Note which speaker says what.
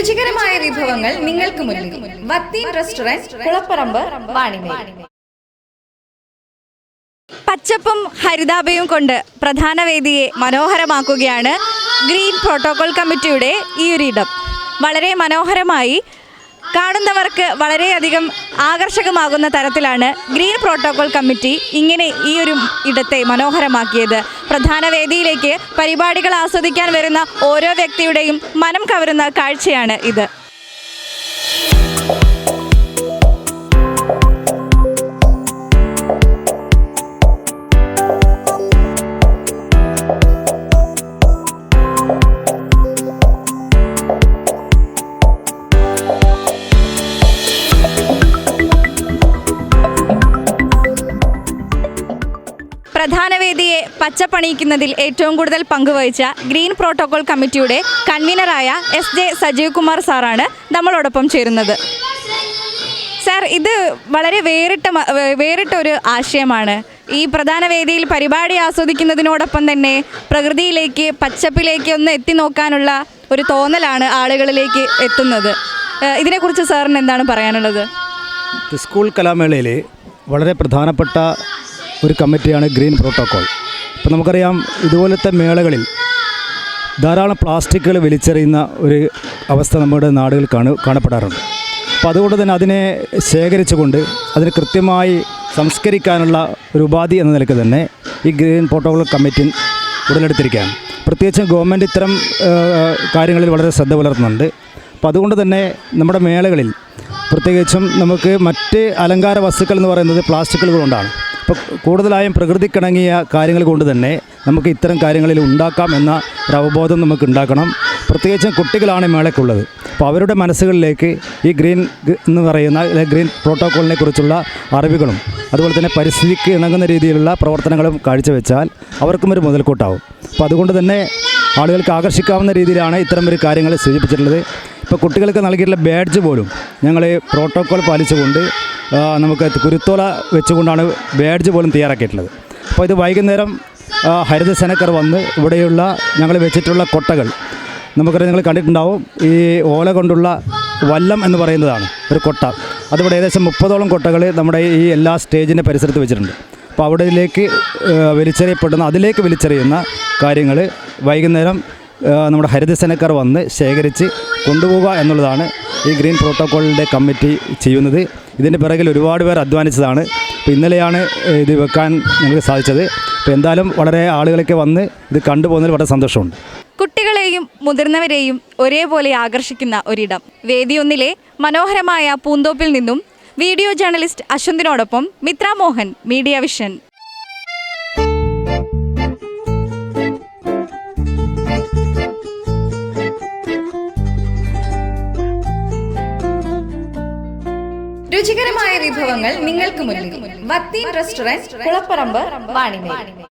Speaker 1: രുചികരമായ വിഭവങ്ങൾ നിങ്ങൾക്ക് മുന്നിൽ വത്തീൻ റെസ്റ്റോറന്റ് കുളപ്പറമ്പ് വാണിമേ
Speaker 2: പച്ചപ്പും ഹരിതാഭയും കൊണ്ട് പ്രധാന വേദിയെ മനോഹരമാക്കുകയാണ് ഗ്രീൻ പ്രോട്ടോകോൾ കമ്മിറ്റിയുടെ ഈ ഒരു ഇടം. വളരെ മനോഹരമായി കാണുന്നവർക്ക് വളരെയധികം ആകർഷകമാകുന്ന തരത്തിലാണ് ഗ്രീൻ പ്രോട്ടോകോൾ കമ്മിറ്റി ഇങ്ങനെ ഈ ഒരു ഇടത്തെ മനോഹരമാക്കിയത്. പ്രധാന വേദിയിലേക്ക് പരിപാടികൾ ആസ്വദിക്കാൻ വരുന്ന ഓരോ വ്യക്തിയുടെയും മനം കവരുന്ന കാഴ്ചയാണ് ഇത്. പ്രധാന വേദിയെ പച്ചപ്പണിയിക്കുന്നതിൽ ഏറ്റവും കൂടുതൽ പങ്കുവഹിച്ച ഗ്രീൻ പ്രോട്ടോകോൾ കമ്മിറ്റിയുടെ കൺവീനറായ എസ് ജെ സജീവ് കുമാർ സാറാണ് നമ്മളോടൊപ്പം ചേരുന്നത്. സാർ ഇത് വളരെ വേറിട്ട വേറിട്ട ഒരു ആശയമാണ്. ഈ പ്രധാന വേദിയിൽ പരിപാടി ആസ്വദിക്കുന്നതിനോടൊപ്പം തന്നെ പ്രകൃതിയിലേക്ക് പച്ചപ്പിലേക്ക് ഒന്ന് എത്തി നോക്കാനുള്ള ഒരു തോന്നലാണ് ആളുകളിലേക്ക് എത്തുന്നത്. ഇതിനെക്കുറിച്ച് സാറിന് എന്താണ് പറയാനുള്ളത്?
Speaker 3: സ്കൂൾ കലാമേളയിൽ വളരെ പ്രധാനപ്പെട്ട ഒരു കമ്മിറ്റിയാണ് ഗ്രീൻ പ്രോട്ടോക്കോൾ ഇപ്പം നമുക്കറിയാം ഇതുപോലത്തെ മേളകളിൽ ധാരാളം പ്ലാസ്റ്റിക്കുകൾ വലിച്ചെറിയുന്ന ഒരു അവസ്ഥ നമ്മുടെ നാടുകൾ കാണു കാണപ്പെടാറുണ്ട്. അപ്പോൾ അതുകൊണ്ട് തന്നെ അതിനെ ശേഖരിച്ചുകൊണ്ട് അതിന് കൃത്യമായി സംസ്കരിക്കാനുള്ള ഒരു ഉപാധി എന്ന നിലയ്ക്ക് തന്നെ ഈ ഗ്രീൻ പ്രോട്ടോകോൾ കമ്മിറ്റി ഉടലെടുത്തിരിക്കുകയാണ്. പ്രത്യേകിച്ചും ഗവൺമെന്റ് ഇത്തരം കാര്യങ്ങളിൽ വളരെ ശ്രദ്ധ പുലർത്തുന്നുണ്ട്. അപ്പോൾ അതുകൊണ്ട് തന്നെ നമ്മുടെ മേളകളിൽ പ്രത്യേകിച്ചും നമുക്ക് മറ്റ് അലങ്കാര വസ്തുക്കൾ എന്ന് പറയുന്നത് പ്ലാസ്റ്റിക്കുകൾ കൊണ്ടാണ്. അപ്പോൾ കൂടുതലായും പ്രകൃതിക്കിണങ്ങിയ കാര്യങ്ങൾ കൊണ്ട് തന്നെ നമുക്ക് ഇത്തരം കാര്യങ്ങളിൽ ഉണ്ടാക്കാം എന്ന ഒരു അവബോധം നമുക്ക് ഉണ്ടാക്കണം. പ്രത്യേകിച്ചും കുട്ടികളാണ് മേളയ്ക്കുള്ളത്. അപ്പോൾ അവരുടെ മനസ്സുകളിലേക്ക് ഈ ഗ്രീൻ എന്ന് പറയുന്ന ഗ്രീൻ പ്രോട്ടോക്കോളിനെ കുറിച്ചുള്ള അറിവുകളും അതുപോലെ തന്നെ പരിസ്ഥിതിക്ക് ഇണങ്ങുന്ന രീതിയിലുള്ള പ്രവർത്തനങ്ങളും കാഴ്ചവെച്ചാൽ അവർക്കും ഒരു മുതൽക്കൂട്ടാവും. അപ്പോൾ അതുകൊണ്ട് തന്നെ ആളുകൾക്ക് ആകർഷിക്കാവുന്ന രീതിയിലാണ് ഇത്തരം ഒരു കാര്യങ്ങൾ സൂചിപ്പിച്ചിട്ടുള്ളത്. ഇപ്പോൾ കുട്ടികൾക്ക് നൽകിയിട്ടുള്ള ബാഡ്ജ് പോലും ഞങ്ങൾ പ്രോട്ടോക്കോൾ പാലിച്ചുകൊണ്ട് നമുക്ക് കുരുത്തോല വെച്ചുകൊണ്ടാണ് ബാഡ്ജ് പോലും തയ്യാറാക്കിയിട്ടുള്ളത്. അപ്പോൾ ഇത് വൈകുന്നേരം ഹരിത ഹരിതസേനക്കാർ വന്ന് ഇവിടെയുള്ള ഞങ്ങൾ വെച്ചിട്ടുള്ള കൊട്ടകൾ നമുക്കറിയാം നിങ്ങൾ കണ്ടിട്ടുണ്ടാവും ഈ ഓല കൊണ്ടുള്ള വല്ലം എന്ന് പറയുന്നതാണ് ഒരു കൊട്ട. അതിവിടെ ഏകദേശം മുപ്പതോളം കൊട്ടകൾ നമ്മുടെ ഈ എല്ലാ സ്റ്റേജിന്റെ പരിസരത്ത് വെച്ചിട്ടുണ്ട്. അപ്പോൾ അവിടേക്ക് വലിച്ചെറിയപ്പെടുന്ന അതിലേക്ക് വലിച്ചെറിയുന്ന കാര്യങ്ങൾ വൈകുന്നേരം നമ്മുടെ ഹരിതസേനക്കാർ വന്ന് ശേഖരിച്ച് കൊണ്ടുപോവുക എന്നുള്ളതാണ് ഈ ഗ്രീൻ പ്രോട്ടോക്കോളിന്റെ കമ്മിറ്റി ചെയ്യുന്നത്. ഇതിന്റെ പിറകിൽ ഒരുപാട് പേർ അധ്വാനിച്ചതാണ്. അപ്പോൾ ഇന്നലെയാണ് ഇത് വെക്കാൻ ഞങ്ങൾക്ക് സാധിച്ചത്. അപ്പോൾ എന്തായാലും വളരെ ആളുകളൊക്കെ വന്ന് ഇത് കണ്ടുപോകുന്നതിൽ വളരെ സന്തോഷമുണ്ട്.
Speaker 2: കുട്ടികളെയും മുതിർന്നവരെയും ഒരേപോലെ ആകർഷിക്കുന്ന ഒരിടം. വേദിയൊന്നിലെ മനോഹരമായ പൂന്തോപ്പിൽ നിന്നും വീഡിയോ ജേർണലിസ്റ്റ് അശ്വന്തിനോടൊപ്പം മിത്ര മോഹൻ മീഡിയ വിഷൻ.
Speaker 1: രുചികരമായ വിഭവങ്ങൾ നിങ്ങൾക്ക് മുന്നിൽ. വത്തീൻ റെസ്റ്റോറന്റ് കുളപ്പറമ്പ് വാണിമേൽ.